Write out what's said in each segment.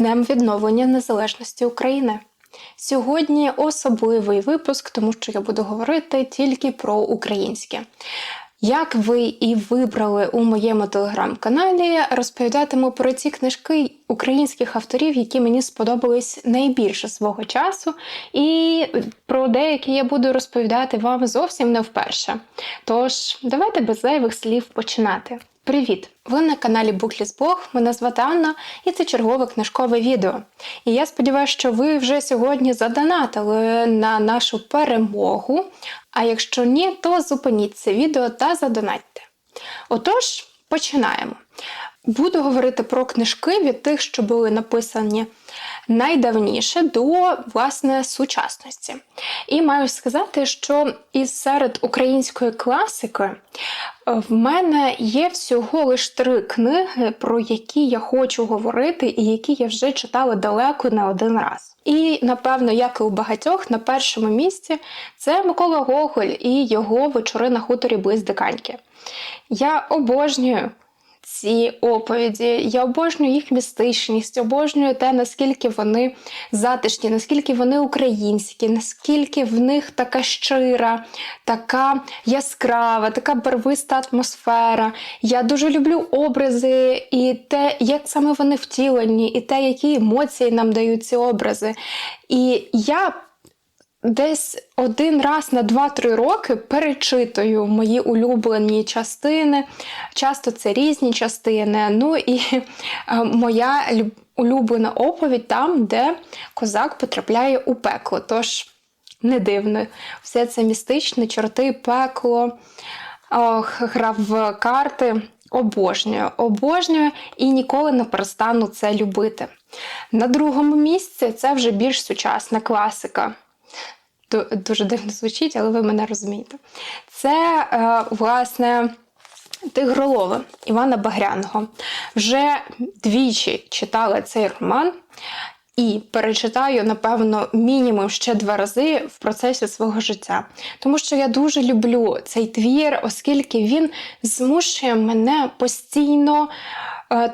Днем відновлення незалежності України. Сьогодні особливий випуск, тому що я буду говорити тільки про українське. Як ви і вибрали у моєму телеграм-каналі, розповідатиму про ті книжки українських авторів, які мені сподобались найбільше свого часу, і про деякі я буду розповідати вам зовсім не вперше. Тож, давайте без зайвих слів починати. Привіт! Ви на каналі Буклісблог, мене звати Анна, і це чергове книжкове відео. І я сподіваюся, що ви вже сьогодні задонатили на нашу перемогу. А якщо ні, то зупиніть це відео та задонатьте. Отож, починаємо. Буду говорити про книжки від тих, що були написані найдавніше до власне сучасності. І маю сказати, що із серед української класики е, в мене є всього лише три книги, про які я хочу говорити, і які я вже читала далеко не один раз. І напевно, як і у багатьох, на першому місці це Микола Гоголь і його вечори на хуторі близ Диканьки. Я обожнюю ці оповіді. Я обожнюю їх містичність, обожнюю те, наскільки вони затишні, наскільки вони українські, наскільки в них така щира, така яскрава, така барвиста атмосфера. Я дуже люблю образи і те, як саме вони втілені, і те, які емоції нам дають ці образи. І я Десь один раз на 2-3 роки перечитую мої улюблені частини. Часто це різні частини. Ну і е, моя улюблена оповідь там, де козак потрапляє у пекло. Тож не дивно, все це містичне, чорти, пекло, ох, грав карти. Обожнюю, обожнюю і ніколи не перестану це любити. На другому місці це вже більш сучасна класика дуже дивно звучить, але ви мене розумієте. Це, е, власне, Тигролова Івана Багряного. Вже двічі читала цей роман. І перечитаю, напевно, мінімум ще два рази в процесі свого життя. Тому що я дуже люблю цей твір, оскільки він змушує мене постійно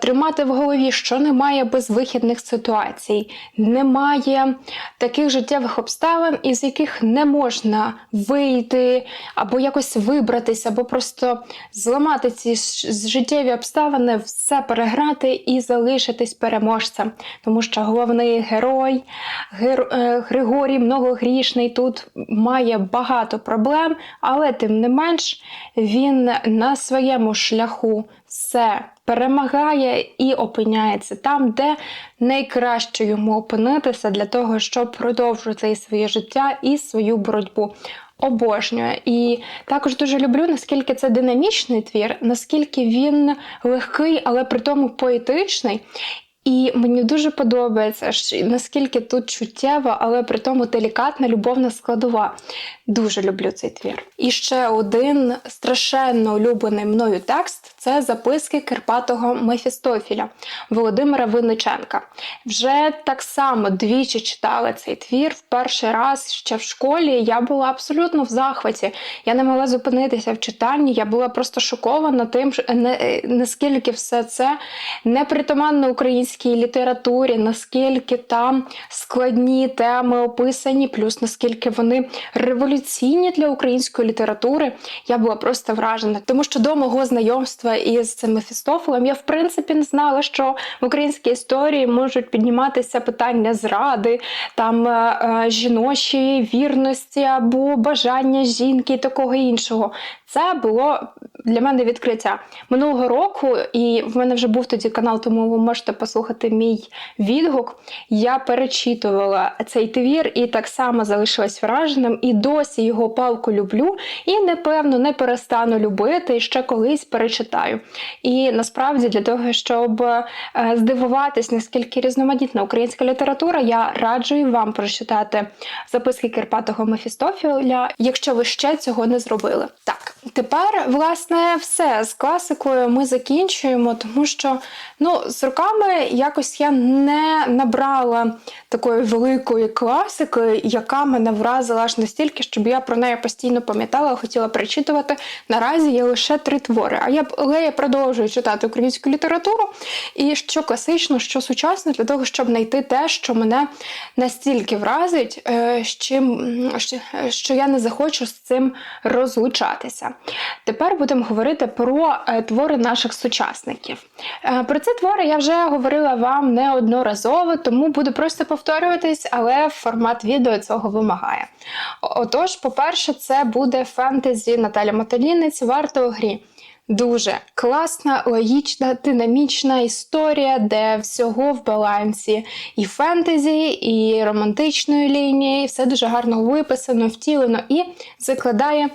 тримати в голові, що немає безвихідних ситуацій, немає таких життєвих обставин, із яких не можна вийти, або якось вибратися, або просто зламати ці життєві обставини, все переграти і залишитись переможцем. Тому що головний герой Гер... Е, Григорій Многогрішний тут має багато проблем, але тим не менш він на своєму шляху все перемагає і опиняється там, де найкраще йому опинитися для того, щоб продовжувати своє життя і свою боротьбу. Обожнюю. І також дуже люблю, наскільки це динамічний твір, наскільки він легкий, але при тому поетичний. І мені дуже подобається, наскільки тут чуттєва, але при тому делікатна любовна складова. Дуже люблю цей твір. І ще один страшенно улюблений мною текст це записки Кирпатого Мефістофіля Володимира Винниченка. Вже так само двічі читала цей твір в перший раз ще в школі. Я була абсолютно в захваті. Я не могла зупинитися в читанні. Я була просто шокована тим, наскільки все це непритаманно українській літературі, наскільки там складні теми описані, плюс наскільки вони революційні для української літератури. Я була просто вражена, тому що до мого знайомства із цим Мефістофелем я в принципі не знала, що в українській історії можуть підніматися питання зради, там е, е, жіночої вірності або бажання жінки і такого іншого. Це було для мене відкриття минулого року, і в мене вже був тоді канал, тому ви можете послухати мій відгук. Я перечитувала цей твір і так само залишилась враженим, і досі його палку люблю. І напевно не перестану любити і ще колись перечитаю. І насправді для того, щоб е, здивуватись, наскільки різноманітна українська література, я раджу вам прочитати записки Кирпатого Мефістофіля, якщо ви ще цього не зробили. Так, тепер, власне власне, все з класикою ми закінчуємо, тому що ну, з роками якось я не набрала такої великої класики, яка мене вразила аж настільки, щоб я про неї постійно пам'ятала, хотіла перечитувати. Наразі є лише три твори. А я але я продовжую читати українську літературу і що класично, що сучасно, для того, щоб знайти те, що мене настільки вразить, е, що я не захочу з цим розлучатися. Тепер будемо говорити про е, твори наших сучасників. Е, про ці твори я вже говорила вам неодноразово, тому буду просто повторюватись, але формат відео цього вимагає. Отож, по-перше, це буде фентезі Наталя-Мотолінець. «Варто у грі. Дуже класна, логічна, динамічна історія, де всього в балансі і фентезі, і романтичної лінії, все дуже гарно виписано, втілено і закладає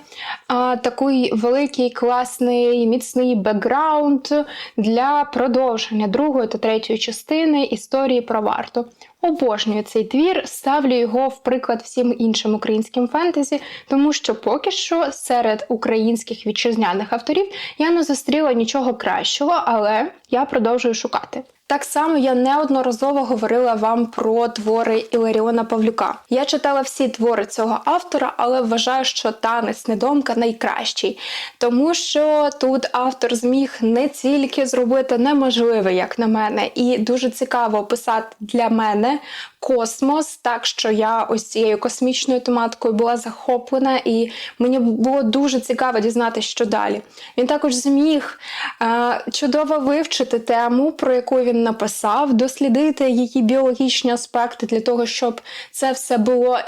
а, такий великий, класний, міцний бекграунд для продовження другої та третьої частини історії про варту. Обожнюю цей твір, ставлю його в приклад всім іншим українським фентезі, тому що поки що серед українських вітчизняних авторів я не зустріла нічого кращого, але я продовжую шукати. Так само я неодноразово говорила вам про твори Іларіона Павлюка. Я читала всі твори цього автора, але вважаю, що танець недомка найкращий, тому що тут автор зміг не тільки зробити неможливе, як на мене, і дуже цікаво описати для мене космос, так що я ось цією космічною тематикою була захоплена, і мені було дуже цікаво дізнатися, що далі. Він також зміг е, чудово вивчити тему, про яку він написав, дослідити її біологічні аспекти для того, щоб це все було.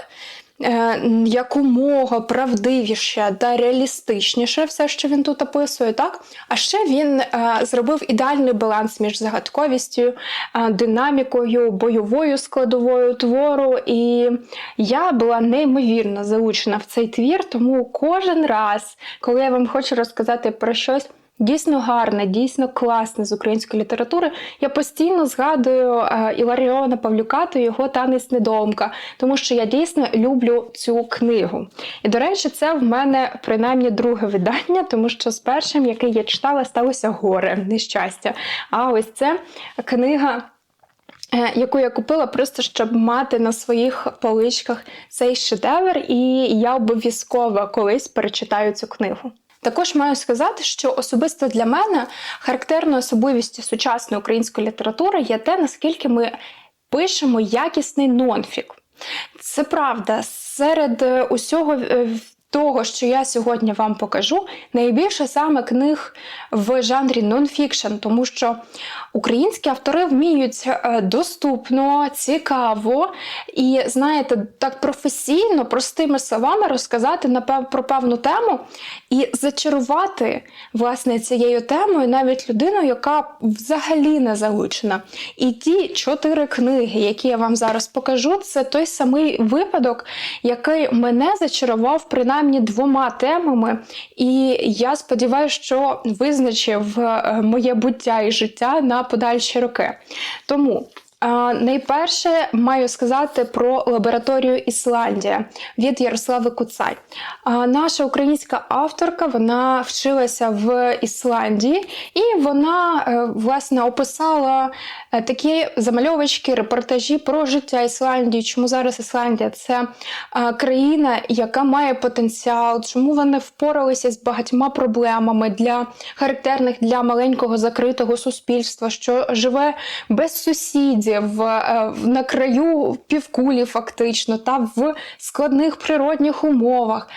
Е, якомога правдивіше та реалістичніше все, що він тут описує, так? А ще він е, зробив ідеальний баланс між загадковістю, е, динамікою, бойовою складовою твору. І я була неймовірно залучена в цей твір, тому кожен раз, коли я вам хочу розказати про щось. Дійсно гарне, дійсно класне з української літератури. Я постійно згадую е, Іларіона Павлюка та його танець недомка, тому що я дійсно люблю цю книгу. І, до речі, це в мене принаймні друге видання, тому що з першим, який я читала, сталося горе, нещастя. А ось це книга. Е, яку я купила просто щоб мати на своїх поличках цей шедевр, і я обов'язково колись перечитаю цю книгу. Також маю сказати, що особисто для мене характерною особливістю сучасної української літератури є те, наскільки ми пишемо якісний нонфік. Це правда, серед е, усього е, того, що я сьогодні вам покажу, найбільше саме книг в жанрі нонфікшн, тому що українські автори вміють е, доступно, цікаво і, знаєте, так професійно, простими словами розказати про певну тему і зачарувати власне цією темою навіть людину, яка взагалі не залучена. І ті чотири книги, які я вам зараз покажу, це той самий випадок, який мене зачарував принаймні двома темами, і я сподіваюся, що визначив е, моє буття і життя на подальші роки. Тому Найперше маю сказати про лабораторію Ісландія від Ярослави Куцай. Наша українська авторка вона вчилася в Ісландії, і вона е, власне описала такі замальовочки, репортажі про життя Ісландії. Чому зараз Ісландія це країна, яка має потенціал, чому вони впоралися з багатьма проблемами для характерних для маленького закритого суспільства, що живе без сусідів е, на краю півкулі, фактично, та в складних природних умовах.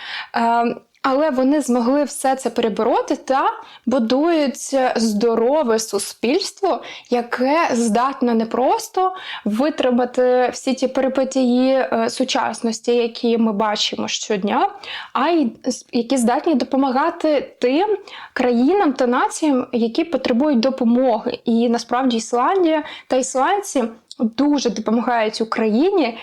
Але вони змогли все це перебороти та будують здорове суспільство, яке здатне не просто витримати всі ті перипетії е, сучасності, які ми бачимо щодня, а й які здатні допомагати тим країнам та націям, які потребують допомоги. І насправді Ісландія та ісландці дуже допомагають Україні.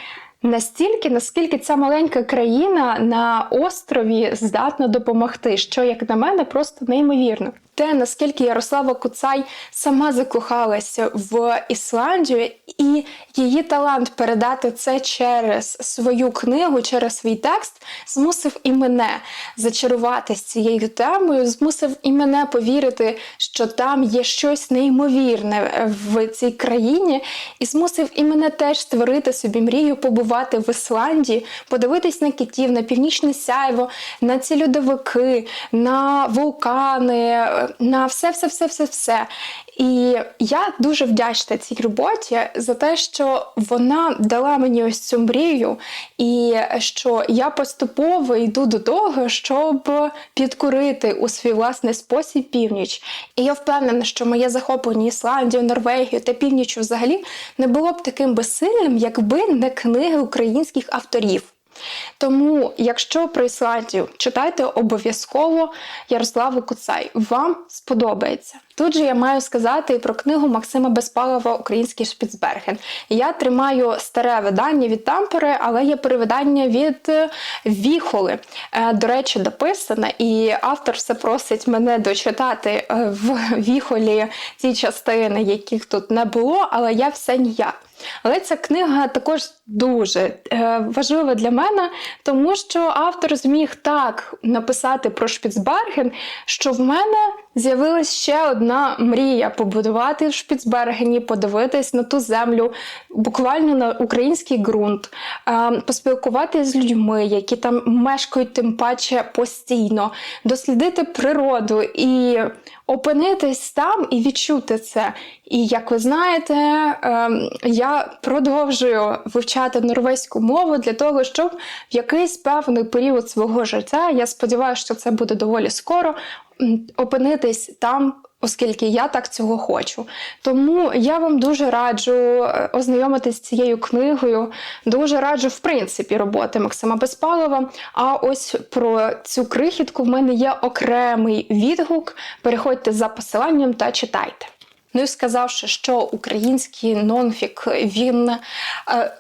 Настільки, наскільки ця маленька країна на острові здатна допомогти, що, як на мене, просто неймовірно. Те, наскільки Ярослава Куцай сама закохалася в Ісландію, і її талант передати це через свою книгу, через свій текст, змусив і мене зачарувати з цією темою, змусив і мене повірити, що там є щось неймовірне в цій країні, і змусив і мене теж створити собі мрію побувати в Ісландії, подивитись на китів, на північне сяйво, на ці льодовики, на вулкани, на все, все, все, все, все. І я дуже вдячна цій роботі за те, що вона дала мені ось цю мрію, і що я поступово йду до того, щоб підкорити у свій власний спосіб північ. І я впевнена, що моє захоплення Ісландією, Норвегією та північю взагалі не було б таким безсильним, якби не книги українських авторів. Тому, якщо про Ісландію читайте обов'язково Ярославу Куцай, вам сподобається. Тут же я маю сказати про книгу Максима Безпалова Український Шпіцберген. Я тримаю старе видання від Тампери, але є перевидання від е, Віхоли. Е, До речі, дописане, і автор все просить мене дочитати е, в Віхолі ті частини, яких тут не було, але я все ніяк. Але ця книга також дуже важлива для мене, тому що автор зміг так написати про Шпіцберген, що в мене з'явилась ще одна мрія побудувати в Шпіцбергені, подивитись на ту землю, буквально на український ґрунт, е, поспілкуватися з людьми, які там мешкають тим паче постійно, дослідити природу і опинитись там і відчути це. І як ви знаєте, ем, я продовжую вивчати норвезьку мову для того, щоб в якийсь певний період свого життя, я сподіваюся, що це буде доволі скоро, опинитись там. Оскільки я так цього хочу. Тому я вам дуже раджу е, ознайомитись з цією книгою, дуже раджу, в принципі, роботи Максима Безпалова. А ось про цю крихітку в мене є окремий відгук. Переходьте за посиланням та читайте. Ну і сказавши, що український нонфік він е,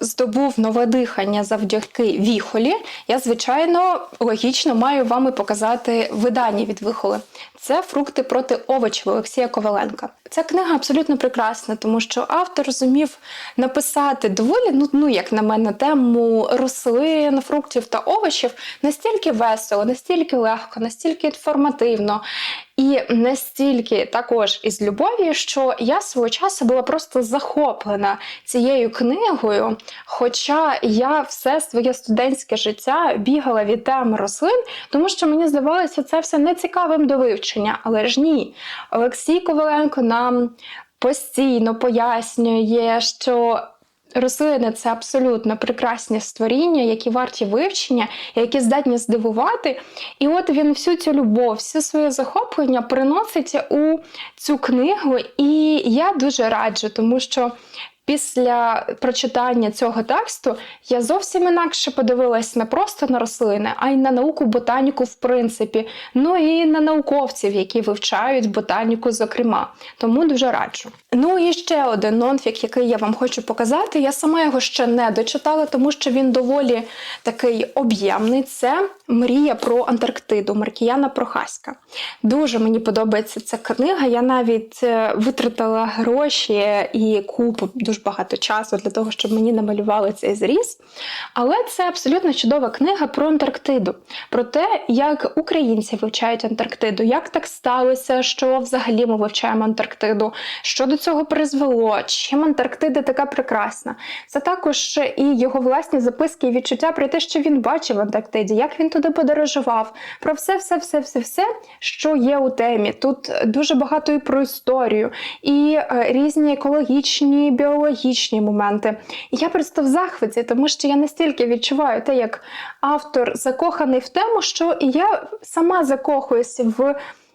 здобув нове дихання завдяки віхолі, я звичайно логічно маю вам і показати видання від вихоли. Це фрукти проти овочів Олексія Коваленка. Ця книга абсолютно прекрасна, тому що автор зумів написати доволі ну, ну як на мене, тему рослин, фруктів та овочів настільки весело, настільки легко, настільки інформативно. І настільки також із любові, що я свого часу була просто захоплена цією книгою. Хоча я все своє студентське життя бігала від теми рослин, тому що мені здавалося це все нецікавим до вивчення. Але ж ні, Олексій Коваленко нам постійно пояснює, що Рослини це абсолютно прекрасні створіння, які варті вивчення, які здатні здивувати. І от він всю цю любов, все своє захоплення приносить у цю книгу. І я дуже раджу, тому що. Після прочитання цього тексту я зовсім інакше подивилась не просто на рослини, а й на науку ботаніку, в принципі, ну і на науковців, які вивчають ботаніку, зокрема. Тому дуже раджу. Ну і ще один нонфік, який я вам хочу показати. Я сама його ще не дочитала, тому що він доволі такий об'ємний. Це Мрія про Антарктиду Маркіяна Прохаська. Дуже мені подобається ця книга. Я навіть е, витратила гроші і купу дуже багато часу для того, щоб мені намалювали цей зріз. Але це абсолютно чудова книга про Антарктиду, про те, як українці вивчають Антарктиду, як так сталося, що взагалі ми вивчаємо Антарктиду, що до цього призвело, чим Антарктида така прекрасна. Це також і його власні записки і відчуття про те, що він бачив в Антарктиді, як він туди подорожував, про все, все, все, все, все, що є у темі. Тут дуже багато і про історію, і е, різні екологічні, біологічні моменти. І я просто в захваті, тому що я настільки відчуваю те, як автор закоханий в тему, що я сама закохуюся в.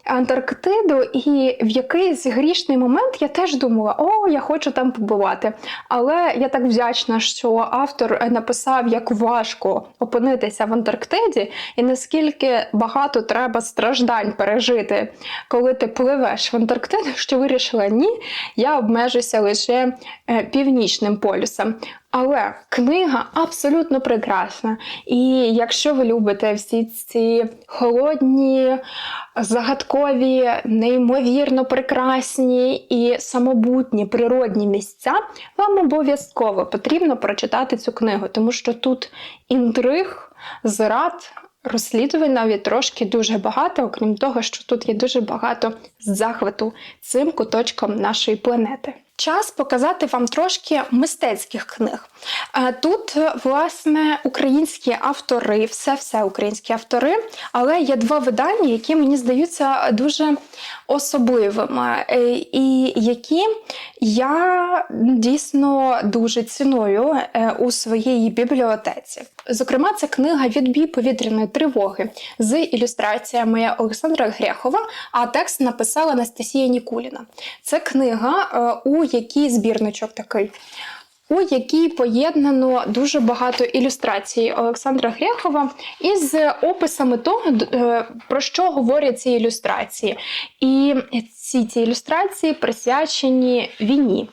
Антарктиду, і в якийсь грішний момент я теж думала, о, я хочу там побувати. Але я так вдячна, що автор написав, як важко опинитися в Антарктиді, і наскільки багато треба страждань пережити, коли ти пливеш в Антарктиду, що вирішила ні, я обмежуся лише е, північним полюсом. Але книга абсолютно прекрасна. І якщо ви любите всі ці холодні, загадкові, неймовірно прекрасні і самобутні природні місця, вам обов'язково потрібно прочитати цю книгу, тому що тут інтриг, зрад. Розслідувань навіть трошки дуже багато, окрім того, що тут є дуже багато захвату цим куточком нашої планети. Час показати вам трошки мистецьких книг. Е, Тут, власне, українські автори, все-все українські автори, але є два видання, які мені здаються дуже особливими, е, і які я дійсно дуже ціную е, у своїй бібліотеці. Зокрема, це книга Відбій повітряної тривоги з ілюстраціями Олександра Грехова, а текст написала Анастасія Нікуліна. Це книга, е, у якій збірничок такий. У якій поєднано дуже багато ілюстрацій Олександра Грехова із описами того, е, про що говорять ці ілюстрації. І ці, ці ілюстрації присвячені війні.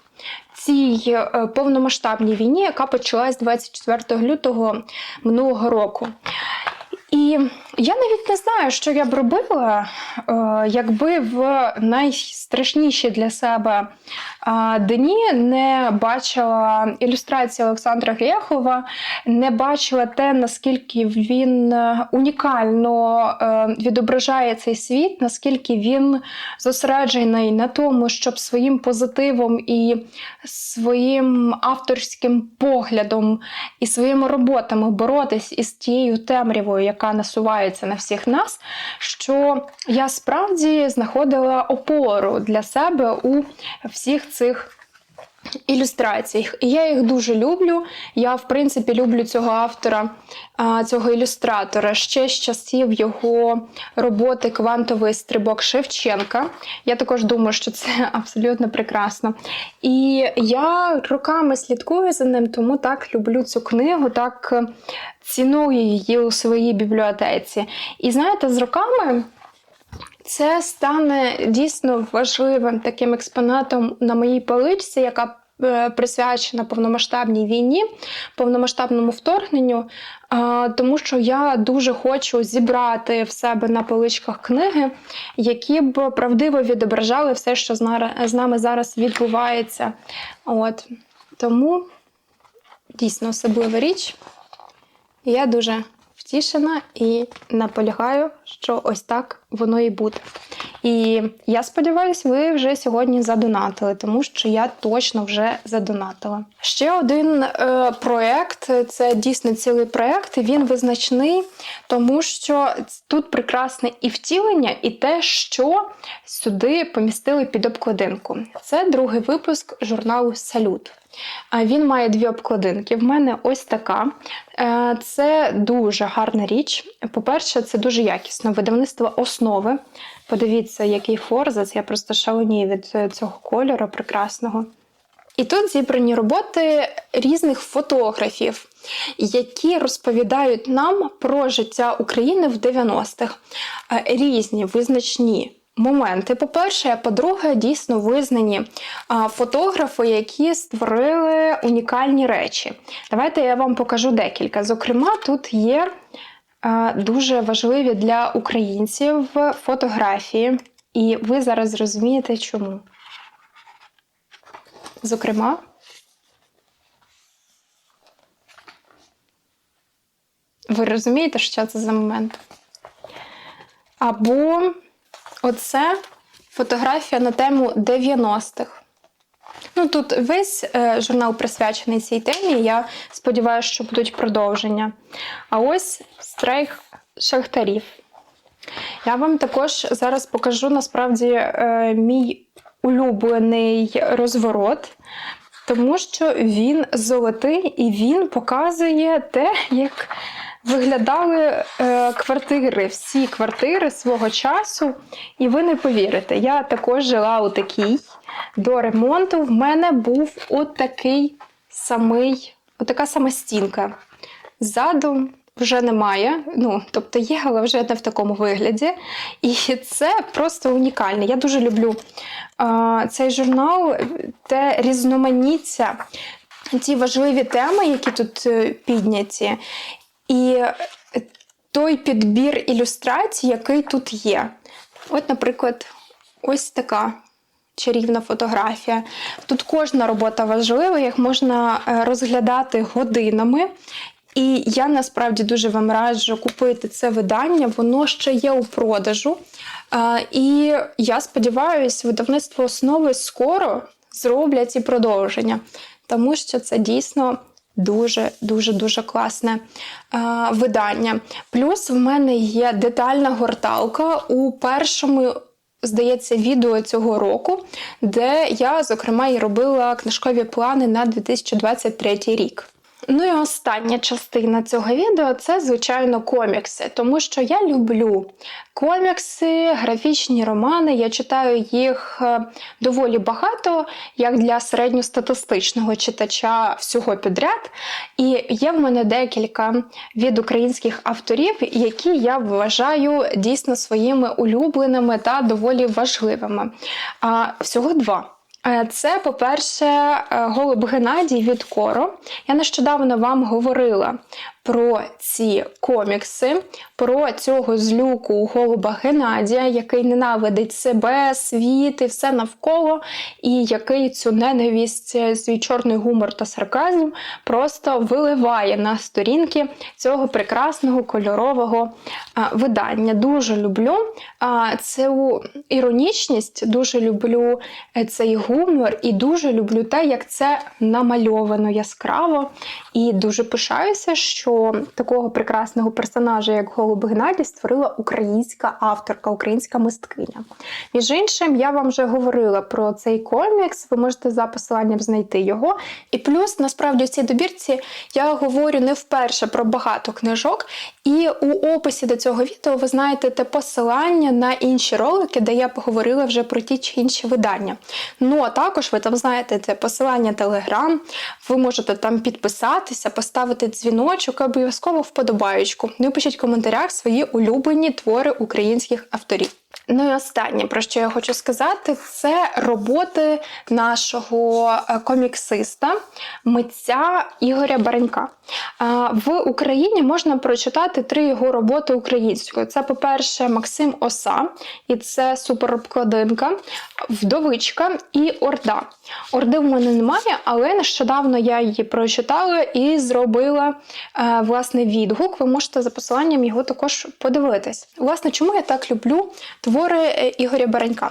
Цій е, повномасштабній війні, яка почалась 24 лютого минулого року. І я навіть не знаю, що я б робила, е, якби в найстрашніші для себе дні не бачила ілюстрації Олександра Грєхова, не бачила те, наскільки він унікально е, відображає цей світ, наскільки він зосереджений на тому, щоб своїм позитивом і своїм авторським поглядом і своїми роботами боротись із тією темрявою, яка насувається на всіх нас, що я справді знаходила опору для себе у всіх цих. Ілюстраціях. І я їх дуже люблю. Я, в принципі, люблю цього автора, цього ілюстратора ще з часів його роботи Квантовий стрибок Шевченка. Я також думаю, що це абсолютно прекрасно. І я роками слідкую за ним, тому так люблю цю книгу, так е, ціную її у своїй бібліотеці. І знаєте, з роками. Це стане дійсно важливим таким експонатом на моїй поличці, яка е, присвячена повномасштабній війні, повномасштабному вторгненню, тому що я дуже хочу зібрати в себе на поличках книги, які б правдиво відображали все, що з нами зараз відбувається. От. Тому дійсно особлива річ. Я дуже втішена і наполягаю, що ось так воно і буде. І я сподіваюся, ви вже сьогодні задонатили, тому що я точно вже задонатила. Ще один е, проект це дійсно цілий проект. Він визначний, тому що тут прекрасне і втілення, і те, що сюди помістили під обкладинку. Це другий випуск журналу Салют. Він має дві обкладинки. В мене ось така. Е, Це дуже гарна річ. По-перше, це дуже якісно. Видавництво основи. Подивіться, який форзац. Я просто шаленію від е, цього кольору прекрасного. І тут зібрані роботи різних фотографів, які розповідають нам про життя України в 90-х. Е, Різні визначні моменти. По-перше, а по-друге, дійсно визнані фотографи, які створили унікальні речі. Давайте я вам покажу декілька. Зокрема, тут є дуже важливі для українців фотографії, і ви зараз зрозумієте, чому. Зокрема, ви розумієте, що це за момент? Або оце фотографія на тему 90-х. Ну, тут весь е, журнал присвячений цій темі. Я сподіваюся, що будуть продовження. А ось страйк шахтарів. Я вам також зараз покажу насправді е, мій улюблений розворот, тому що він золотий і він показує те, як виглядали е, квартири, всі квартири свого часу. І ви не повірите, я також жила у такій. До ремонту в мене був отакий самий, отака сама стінка. Ззаду вже немає. Ну, тобто є, але вже не в такому вигляді. І це просто унікально. Я дуже люблю а, цей журнал, те різноманіття ті важливі теми, які тут е, підняті, і е, той підбір ілюстрацій, який тут є. От, наприклад, ось така чарівна фотографія. Тут кожна робота важлива, їх можна е, розглядати годинами. І я насправді дуже вам раджу купити це видання, воно ще є у продажу. Е, І я сподіваюся, видавництво основи скоро зроблять і продовження, тому що це дійсно дуже дуже дуже класне е, видання. Плюс в мене є детальна горталка у першому. Здається, відео цього року, де я, зокрема, і робила книжкові плани на 2023 рік. Ну і остання частина цього відео це, звичайно, комікси, тому що я люблю комікси, графічні романи. Я читаю їх е, доволі багато, як для середньостатистичного читача всього підряд. І є в мене декілька від українських авторів, які я вважаю дійсно своїми улюбленими та доволі важливими. А всього два. Е, Це, по-перше, е, голуб Геннадій від Коро. Я нещодавно вам говорила про ці комікси, про цього злюку голуба Геннадія, який ненавидить себе, світ і все навколо, і який цю ненависть, е, свій чорний гумор та сарказм просто виливає на сторінки цього прекрасного кольорового видання. Дуже люблю цю іронічність, дуже люблю е, цей гумор і дуже люблю те, як це намальовано яскраво. І дуже пишаюся, що такого прекрасного персонажа, як Голуб Геннадій, створила українська авторка, українська мисткиня. Між іншим, я вам вже говорила про цей комікс, ви можете за посиланням знайти його. І плюс, насправді, в цій добірці я говорю не вперше про багато книжок, і у описі до цього відео ви знайдете посилання на інші ролики, де я поговорила вже про ті чи інші видання. Ну а також ви там знаєте посилання Телеграм, ви можете там підписатися, поставити дзвіночок, обов'язково вподобаючку. Ну пишіть в коментарях свої улюблені твори українських авторів. Ну і останнє, про що я хочу сказати, це роботи нашого е, коміксиста, митця Ігоря Баренька. В Україні можна прочитати три його роботи українською. Це, по-перше, Максим Оса, і це суперобкладинка, Вдовичка і Орда. Орди в мене немає, але нещодавно я її прочитала і зробила е, власне відгук. Ви можете за посиланням його також подивитись. Власне, чому я так люблю твори е, Ігоря Баренька?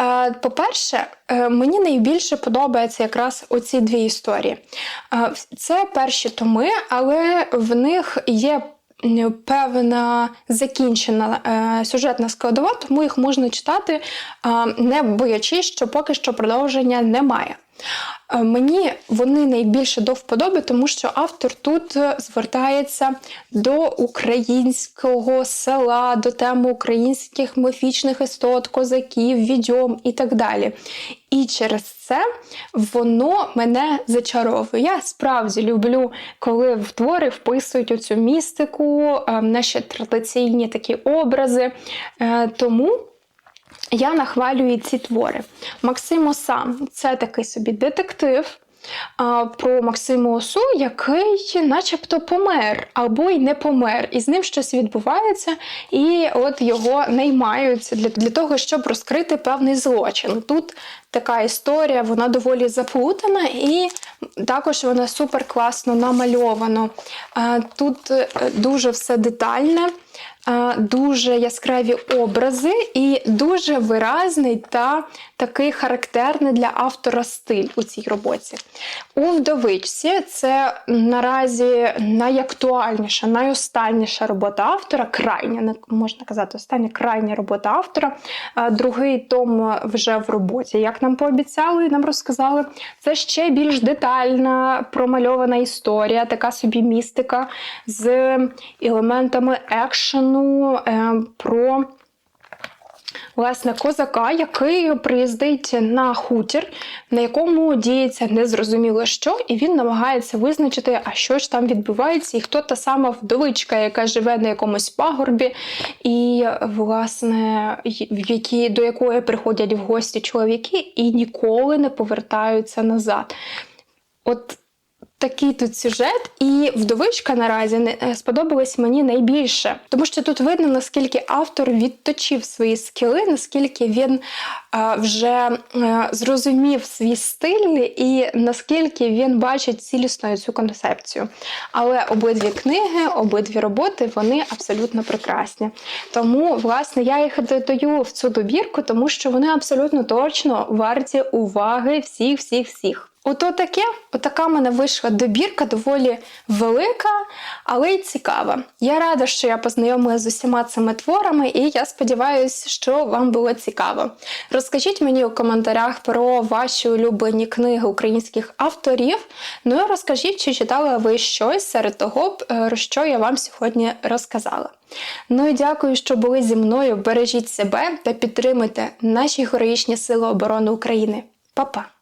Е, по-перше, мені найбільше подобаються якраз оці дві історії. Це перші томи, але в них є певна закінчена е, сюжетна складова, тому їх можна читати, е, не боячись, що поки що продовження немає. Е, мені вони найбільше до вподоби, тому що автор тут звертається до українського села, до теми українських міфічних істот, козаків, відьом і так далі. І через це воно мене зачаровує. Я справді люблю, коли в твори вписують оцю містику, е, наші традиційні такі образи. Е, тому. Я нахвалюю ці твори. Максимо сам це такий собі детектив, про Максиму Осу, який начебто помер або й не помер, і з ним щось відбувається, і от його наймають для, для того, щоб розкрити певний злочин. Тут така історія, вона доволі заплутана, і також вона супер класно намальована. Тут е, дуже все детальне дуже яскраві образи і дуже виразний та такий характерний для автора стиль у цій роботі. У вдовичці це наразі найактуальніша, найостанніша робота автора, крайня, можна казати, остання крайня робота автора. Другий том вже в роботі. Як нам пообіцяли, нам розказали, це ще більш детальна промальована історія, така собі містика з елементами екшену е, про власне козака, який приїздить на хутір, на якому діється незрозуміло що, і він намагається визначити, а що ж там відбувається, і хто та сама вдовичка, яка живе на якомусь пагорбі, і, власне, які, до якої приходять в гості чоловіки і ніколи не повертаються назад. От такий тут сюжет, і вдовичка наразі не е, сподобалась мені найбільше, тому що тут видно наскільки автор відточив свої скіли, наскільки він е, вже е, зрозумів свій стиль і наскільки він бачить цілісною цю концепцію. Але обидві книги, обидві роботи вони абсолютно прекрасні. Тому, власне, я їх додаю в цю добірку, тому що вони абсолютно точно варті уваги всіх, всіх, всіх. Ото таке, отака в мене вийшла добірка, доволі велика, але й цікава. Я рада, що я познайомилася з усіма цими творами, і я сподіваюся, що вам було цікаво. Розкажіть мені у коментарях про ваші улюблені книги українських авторів. Ну і розкажіть, чи читали ви щось серед того, про що я вам сьогодні розказала. Ну і дякую, що були зі мною. Бережіть себе та підтримуйте наші героїчні сили оборони України. Па-па!